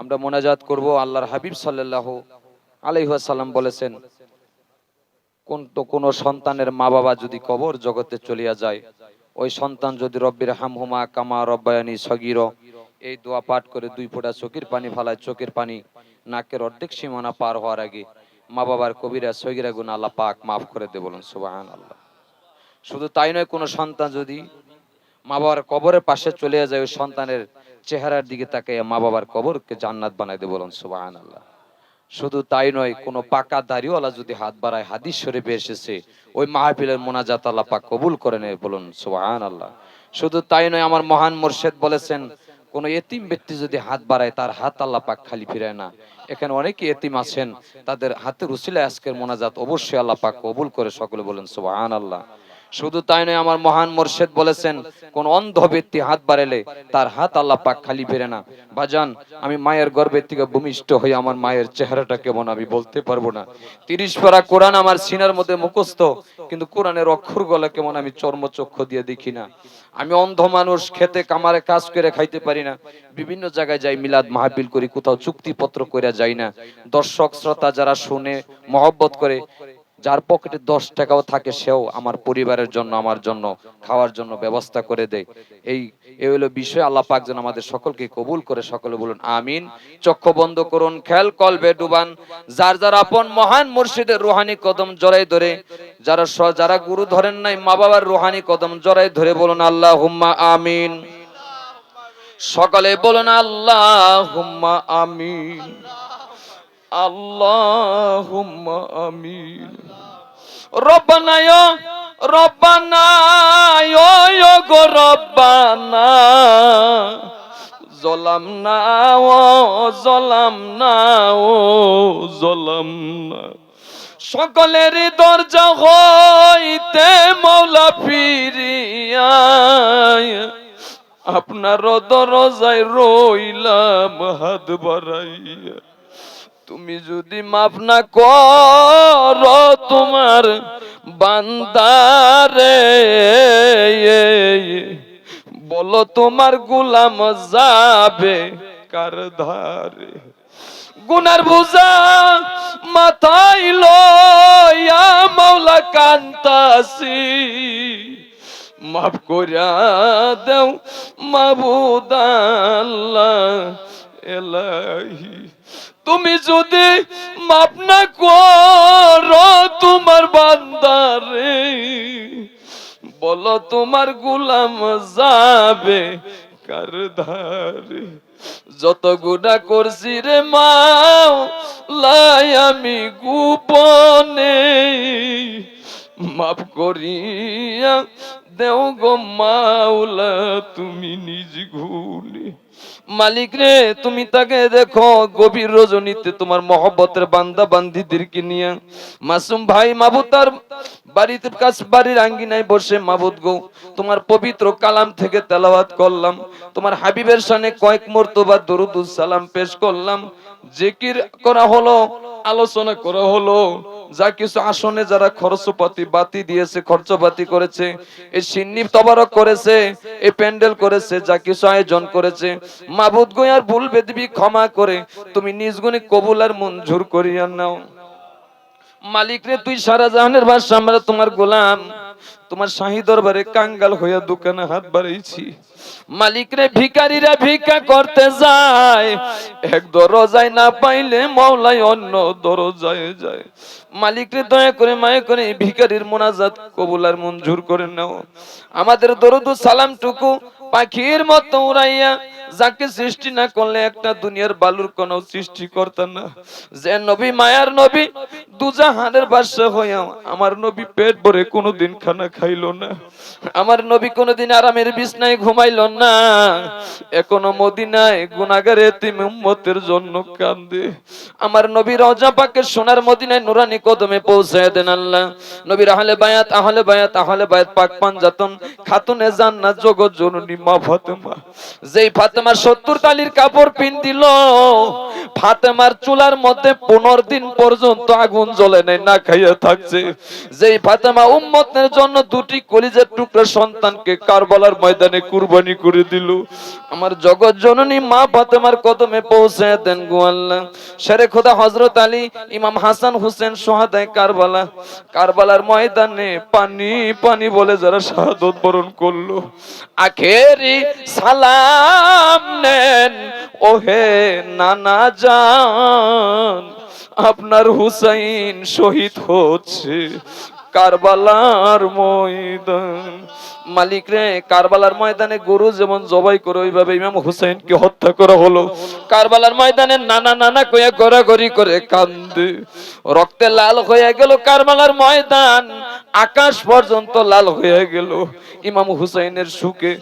আমরা মোনাজাত করব, আল্লাহর হাবিব সাল্লাহ আলাইহাল্লাম বলেছেন, কোন তো কোনো সন্তানের মা বাবা যদি কবর জগতে চলিয়া যায়, ওই সন্তান যদি রব্বির হামহুমা কামা রব্বায়ানি সগির, এই দোয়া পাঠ করে দুই ফোঁটা চোখের পানি ফালায়, চোখের পানি নাকের অর্ধেক সীমানা পার হওয়ার আগে মা বাবার কবিরা, সগিরা গুণ আল্লাহ পাক মাফ করে দে বলুন সুবাহান আল্লাহ শুধু তাই নয়, কোনো সন্তান যদি মা বাবার কবরের পাশে চলে যায়, ওই সন্তানের চেহারার দিকে তাকে মা বাবার কবরকে জান্নাত বানাই দে বলুন সুবাহান আল্লাহ শুধু তাই নয়, কোনো পাকা দাড়িওয়ালা যদি হাত বাড়ায়, হাদিস শরীফে এসেছে, ওই মাহফিলের মোনাজাত আল্লাহ পাক কবুল করে নেয় বলুন সুবহান আল্লাহ শুধু তাই নয়, আমার মহান মোর্শেদ বলেছেন, কোন এতিম ব্যক্তি যদি হাত বাড়ায়, তার হাত আল্লাহ পাক খালি ফিরায় না। এখানে অনেকে এতিম আছেন, তাদের হাতের উসিলে আজকের মোনাজাত অবশ্যই আল্লাহ পাক কবুল করে সকলে বলেন সুবহান আল্লাহ শুধু তাই নয়, আমার মহান মোর্শেদ বলেছেন, কোন অন্ধ ব্যক্তি হাত বাড়ালে তার হাত আল্লাহ পাক খালি ফেরে না। বাজান আমি মায়ের গর্ভের থেকে ভূমিষ্ঠ হয়ে আমার মায়ের চেহারাটা কেমন আমি বলতে পারব না। তিরিশ পারা কোরআন আমার সিনার মধ্যে মুখস্থ, কিন্তু কোরআনের অক্ষর গলা কেমন আমি চর্মচক্ষু দিয়ে দেখি না। আমি অন্ধ মানুষ, খেতে কামারে কাজ করে খাইতে পারি না। বিভিন্ন জায়গায় যাই, মিলাদ মাহবিল করি, কোথাও চুক্তিপত্র করে যাই না। দর্শক, শ্রোতা যারা শুনে, মহব্বত করে যার পকেটে দশ টাকাও থাকে, সেও আমার পরিবারের জন্য, আমার জন্য, খাওয়ার জন্য ব্যবস্থা করে দেয়। এই এই হলো বিষয়। আল্লাহ পাক যেন আমাদের সকলকে কবুল করে, সকলে বলুন, আমিন। চক্ষু বন্ধ করুন খেল কলবে ডুবান। যার যার আপন মহান মুর্শিদের রুহানি কদম জড়াই ধরে, যারা যারা গুরু ধরেন নাই মা বাবার রুহানি কদম জড়াই ধরে বলুন আল্লাহ হুম্মা আমিন। সকালে বলুন আল্লাহ হুম্মা আমিন। আল্লাহ হুম্মা আমিন। রব্বানা রব্বানা ইয়া ইয়া গো রব্বানা। জলামনা ও জলামনা ও জলামনা সকলের দরজা হইতে মৌলা ফিরিয়া আপনার দরজায় রইলাম হাত বাড়াইয়া। তুমি যদি মাফ না কর তোমার বান্দারে, বলো তোমার গুলাম যাবে কার ধারে? গুনার বুঝা মাথায় লয়া মাওলা কান্তাসি মাফ করিয়া দেও মাবুদ আল্লাহ এলাহি। তুমি যদি মাপ না করো তোমার বান্দারে, বলো তোমার গুলাম যাবে কার যত গুণা করছি রে মাও লাই আমি গোপনে। মাফ করিয়া দেও গো মাওলা, তুমি নিজ গুণে মালিক রে, তুমি তাকে দেখো, গভীর রজনীতে তোমার মহব্বতের বান্দা বান্দিদেরকে নিয়ে। মাসুম ভাই, মাবুদ তার বাড়িতে কাছ বাড়ির আঙ্গিনায় বসে, মাবুদ গো, তোমার পবিত্র কালাম থেকে তেলাওয়াত করলাম। তোমার হাবিবের সামনে কয়েক মর্তবা দরুদুস সালাম পেশ করলাম। জিকির করা হলো, আলোচনা করা হলো। যা কিছু আসনে যারা খরচপাতি বাতি দিয়েছে, খরচপাতি করেছে, এই সিন্নি তবারক করেছে, এই প্যান্ডেল করেছে, যা কিছু আয়োজন করেছে মাবুদ গোয়ার ভুল বেদবি ক্ষমা করে, তুমি নিজ গুণে কবুল আর মঞ্জুর করিয়া নাও। মালিক রে, তুই সারা জাহানের বাদশা আমরা তোমার গোলাম। তোমার শাহী দরবারে কাঙ্গাল হইয়া দোকানে হাত বাড়াইছি। মালিক রে ভিকারীরা ভিক্ষা করতে যায়। এক দরজায় না পাইলে মওলাই অন্য দরজায় যায়। মালিক রে, দয়া করে মায়া করে ভিকারীর মোনাজাত কবুল আর মঞ্জুর করে নাও। আমাদের দরুদ সালাম টুকু পাখির মতো উড়াইয়া যাকে সৃষ্টি না করলে একটা দুনিয়ার বালুর কোন সৃষ্টি করতে না। যে নবী, মায়ার নবী, দুজাহানের বাদশা হইয়া আমার নবী পেট ভরে কোনোদিন খানা খাইলো না। আমার নবী কোনোদিন আরামের বিছনায় ঘুমাইলো না। এখনও মদিনায় গুনাগার এতিম উম্মতের জন্য কান্দে। আমার নবী রজা পাকের সোনার মদিনায় নুরানি কদমে পৌঁছায় দেন আল্লাহ। নবীর আহলে বায়াত আহলে বায়াত আহলে বায়াত পাক পাঞ্জাতন, খাতুনে জান্নাত, জগৎ জননী মা ফাতেমা। যেই ফাতেমা সত্তর তালির কাপড় পিন দিল। ফাতেমার চুলার মধ্যে পনেরো দিন পর্যন্ত আগুন জ্বলে নাই, না খাইয়া থাকছে। যেই ফাতেমা উম্মতের জন্য দুটি কলিজের টুকরা সন্তানকে কারবালার ময়দানে কুরবানি করে দিল। আমার জগৎ জননী মা ফাতেমার কদমে পৌঁছে দেন গো আল্লাহ। শেরে খোদা হজরত আলী, ইমাম হাসান হোসেন সোহাদায় কারবালা। কারবালার ময়দানে পানি পানি বলে যারা শাহাদত বরণ করল। আখেরি সালাম নেন। ওহে নানা যান আপনার হুসাইন শহীদ হচ্ছে। কারবালার ময়দান। মালিক রে, কারবালার ময়দানে গরু যেমন জবাই করে, ওইভাবে ইমাম হুসাইনকে হত্যা করা হলো। কারবালার ময়দানে নানা নানা কয়ে গড়াগড়ি করে কান্দে। রক্তে লাল হয়ে গেল কারবালার ময়দান। আকাশ পর্যন্ত লাল হয়ে গেল। ইমাম হুসাইনের সুখে।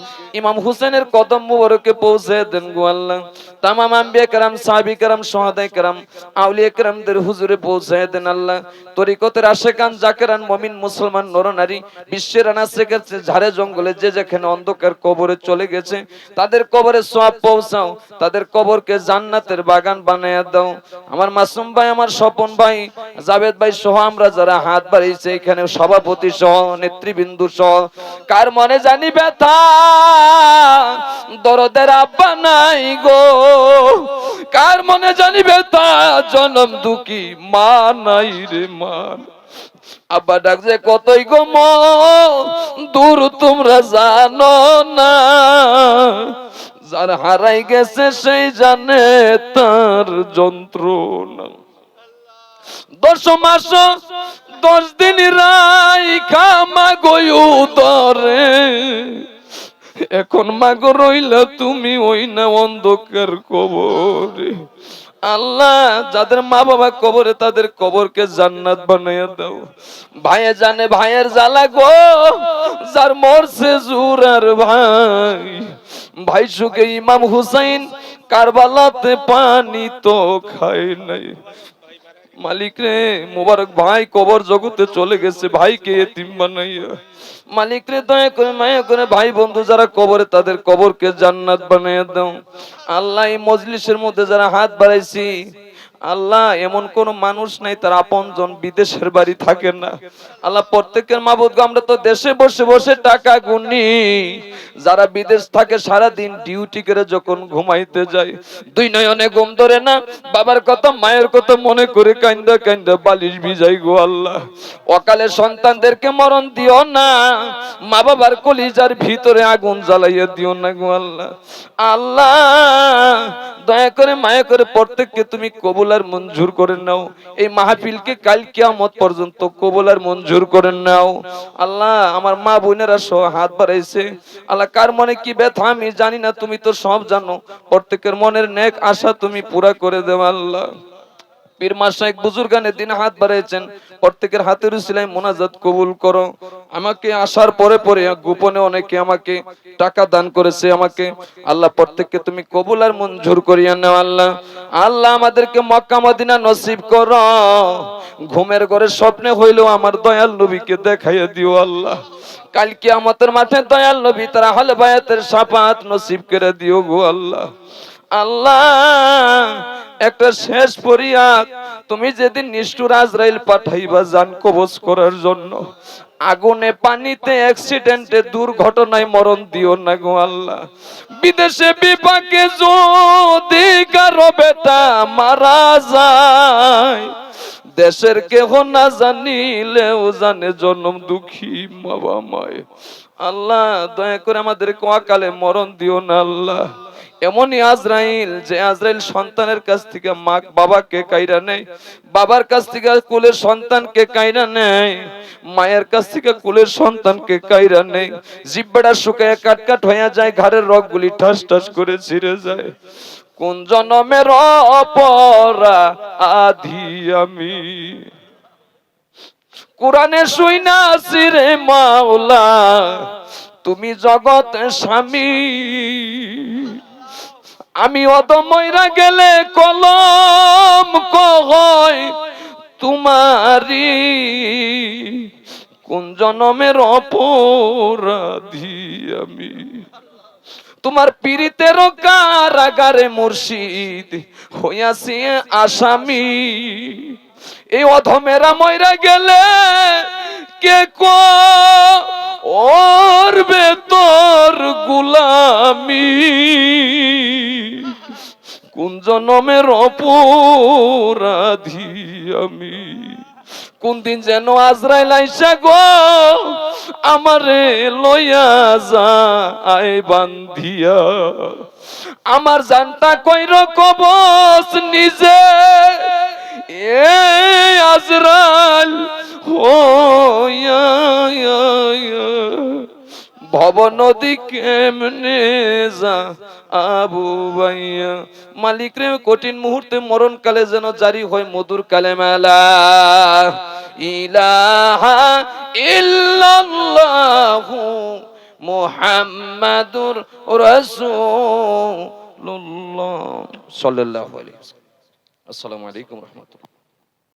ইমাম হুসাইনের কদম মুবারকে পৌঁছে দেন গো আল্লাহ। তামাম আম্বিয়া কেরাম, সাহাবি কেরাম, সহাদায় কেরাম, আউলিয়া কেরামদের হুজুরে পৌঁছে দেন আল্লাহ। তরিকতের আশেকান জাকেরান মুমিন মুসলমান নরনারী বিশ্বের আনাচে গেছে ঝাড়ে জঙ্গলে যে যেখানে অন্ধকার কবরে চলে গেছে, তাদের কবরে সওয়াব পৌঁছাও, তাদের কবরকে জান্নাতের বাগান বানায়া দাও। আমার মাসুম ভাই, আমার স্বপন ভাই, জাবেদ ভাই সহ আমরা যারা হাত বাড়িয়েছে, এখানে সভাপতি সহ, নেতৃবৃন্দু সহ, কার মনে জানি ব্যথা? দরদের আব্বা নাই গো। কার মনে জানি ব্যথা? জনম দুঃখী মা নাই রে মান আব্বা ডাক যে কতই গো মন, দূর তোমরা জানো না। যার হারাই গেছে সেই জানে তার যন্ত্রণা। দশ মাস দশ দিন রাই খামা গয়ু দরে এখন মাগো রইলা তুমি ওই না অন্ধকার কবরে। আল্লাহ, যাদের মা বাবা কবরে, তাদের কবরকে জান্নাত বানাইয়া দাও। ভাইয়ে জানে ভাইয়ের জ্বালা গো, যার মরছে জুরার ভাই। ভাই সুকে ইমাম হুসাইন কারবালাতে পানি তো খায় নাই। মালিক রে, মোবারক ভাই, কবর জগতে চলে গেছে। ভাইকে এতিম বানাইয়া। মালিক রে, দয়া করে মায়া করে ভাই বন্ধু, যারা কবরে, তাদের কবরকে জান্নাত বানাইয়া দাও। আল্লাহ এই মজলিসের মধ্যে যারা হাত বাড়াইছি আল্লাহ, এমন কোন মানুষ নাই, তার আপনজন বিদেশের বাড়ি থাকে না। আল্লাহ, প্রত্যেকের মাবুদ আমরা তো দেশে বসে বসে টাকা গুনি। যারা বিদেশ থাকে সারা দিন ডিউটি করে যখন ঘুমাইতে যায়, দুই নয়নে ঘুম ধরে না, বাবার কথা, মায়ের কথা মনে করে কান্দা কান্দা বালিশ ভিজাই গো আল্লাহ। অকালে সন্তানদেরকে মরণ দিও না, মা বাবার কলিজার ভিতরে আগুন জ্বালাইয়া দিও না গো আল্লাহ। আল্লাহ, দয়া করে, মায়া করে প্রত্যেককে তুমি কবুল আর মঞ্জুর করে নাও। এই মাহফিলকে কাল কিয়ামত পর্যন্ত কবুল আর মঞ্জুর করে নাও। আল্লাহ, আমার মা বোনেরা সহ হাত বাড়াইছে। আল্লাহ, কার মনে কি ব্যথা আমি জানি না, তুমি তো সব জানো। প্রত্যেকের মনের নেক আশা তুমি পুরা করে দেও আল্লাহ। পীর মাসাইক বুজুর্গানের দিন হাত বাড়াইছেন। প্রত্যেকের হাতের উসিলায় মোনাজাত কবুল করো। আমাকে আসার পরে পরে গোপনে অনেকে আমাকে টাকা দান করেছে, আমাকে, আল্লাহ, প্রত্যেককে তুমি কবুল আর মঞ্জুর করিয়া নাও, আল্লাহ। আল্লাহ, আমাদেরকে মক্কা, মদিনা নসিব করো। ঘুমের ঘরে স্বপ্নে হইলেও আমার দয়াল নবীকে দেখাইয়া দিও, আল্লাহ। কাল আমাদের মাঠে দয়াল নবী তারা হলে বায়াতের সাফাত নসিব করে দিও গো, আল্লাহ। আল্লাহ, একটা শেষ পরিয়াত তুমি যেদিন নিষ্ঠুর আজরাইল পাঠাইবা জান কবজ করার জন্য। আগুনে পানিতে অ্যাক্সিডেন্টে দুর্ঘটনায় মরণ দিও না গো আল্লাহ। বিদেশে বিপাকে যদি কারও বেটা মারা যায়, দেশের কেহ না জানিলেও জানে জন্ম দুঃখী বাবা মায় আল্লাহ, দয়া করে আমাদের কোয়াকালে মরণ দিও না আল্লাহ। এমনই আজরাইল, যে আজরাইল সন্তানের কাছ থেকে মা বাবাকে কাইরা নেয়, বাবার কাছ থেকে কুলের সন্তানকে কাইরা নেয়, মায়ের কাছ থেকে কুলের সন্তানকে কাইরা নেয়। জিব্বাটা শুকায় কাটকাট হয়ে যায়, ঘাড়ের রগগুলি ঠাস ঠাস করে ছিঁড়ে যায়। কোন জনমের অপরা আধি আমি? কোরআনে শুইনা রে মাওলা, তুমি জগৎ স্বামী। আমি অদময়রা গেলে কলম কয় তোমারি কোন জনমের অপরাধী আমি? তোমার পীড়িতেরও কারাগারে মুর্শিদ হইয়াছি আসামি। এই অধমেরা ময়রা গেলে কে কো ওর বেতর গুলামি? কোন জনমের অপরাধী আমি? কোন দিন যেন আজরাইল আইসা গো, আমারে লইয়া যা আয় বান্ধিয়া। আমার জানটা কইর কবস নিজে। এ আজরাইল, হইয়া ভব নদী কেমনে যা আবু ভাইয়া। মালিক রে, কঠিন মুহূর্তে মরণ কালে যেন জারি হয় মধুর কালে মেলা ইলাহা ইল্লাল্লাহু মুহাম্মাদুর রাসূলুল্লাহ। সাল্লাল্লাহু আলাইহি আসসালামু আলাইকুম রহমতুল্লাহ।